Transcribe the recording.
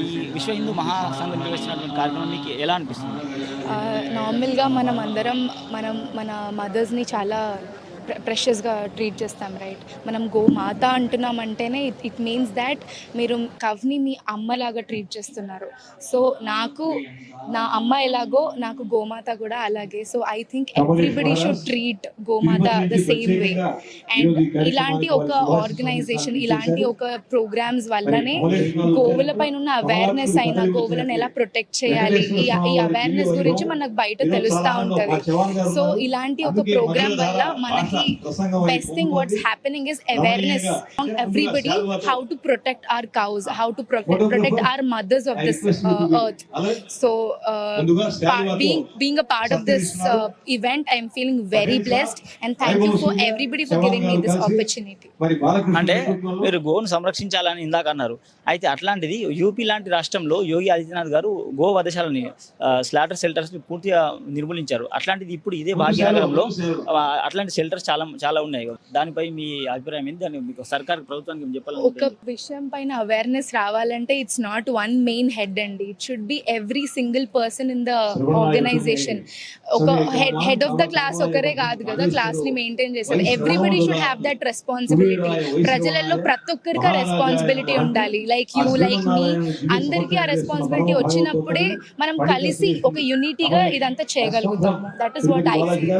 ఈ విశ్వ హిందూ మహాసంఘం నిర్వహిస్తున్నటువంటి కార్యక్రమం మీకు ఎలా అనిపిస్తుంది? నార్మల్గా మనం అందరం మనం మన మదర్స్ని చాలా ప్రెషస్గా ట్రీట్ చేస్తాం రైట్ మనం గో మాత అంటున్నామంటేనే ఇట్ ఇట్ మీన్స్ దాట్ మీరు కవ్ని మీ అమ్మలాగా ట్రీట్ చేస్తున్నారు. సో నాకు నా అమ్మ ఎలాగో నాకు గోమాత కూడా అలాగే. So I think everybody should treat గోమాత ద సేమ్ వే అండ్ ఇలాంటి ఒక ఆర్గనైజేషన్ ఇలాంటి ఒక ప్రోగ్రామ్స్ వల్లనే గోవుల పైన ఉన్న అవేర్నెస్ అయినా గోవులను ఎలా ప్రొటెక్ట్ చేయాలి? ఈ ఈ అవేర్నెస్ గురించి మనకు బయట తెలుస్తూ ఉంటుంది. సో ఇలాంటి ఒక ప్రోగ్రామ్ వల్ల మనకి best thing what's happening is awareness everybody how to protect our cows how to protect our mothers of this earth so being being a part of this uh, event i'm feeling very blessed and thank you for everybody for giving me this opportunity. అంటే మీరు గోను సంరక్షించాలని ఇందాక అన్నారు. అయితే అట్లాంటిది UP లాంటి రాష్ట్రంలో యోగి ఆదిత్యనాథ్ గారు గో వధశాలని స్లాటర్ షెల్టర్స్ని పూర్తిగా నిర్మూలించారు. అట్లాంటిది ఇప్పుడు ఇదే భాగ్యనగరంలో అట్లాంటి షెల్టర్స్ చాలా చాలా ఉన్నాయి. దానిపై మీ అభిప్రాయం ఏంటి? దాన్ని మీకు సర్కార్ ప్రభుత్వానికి ఏం ఒక చెప్పాలి విషయం పైన అవేర్నెస్ రావాలంటే it's not one main head అండి. It should be every single person in the organisation ఒక head head of the class ఒకరే కాదు కదా క్లాస్ని మెయింటైన్ చేసేది. Everybody should have that responsibility ప్రజలలో ప్రతి ఒక్కరికి ఆ రెస్పాన్సిబిలిటీ ఉండాలి. లైక్ యూ లైక్ మీ అందరికీ ఆ రెస్పాన్సిబిలిటీ వచ్చినప్పుడే మనం కలిసి ఒక యూనిటీగా ఇదంతా చేయగలుగుతాము. That is what I feel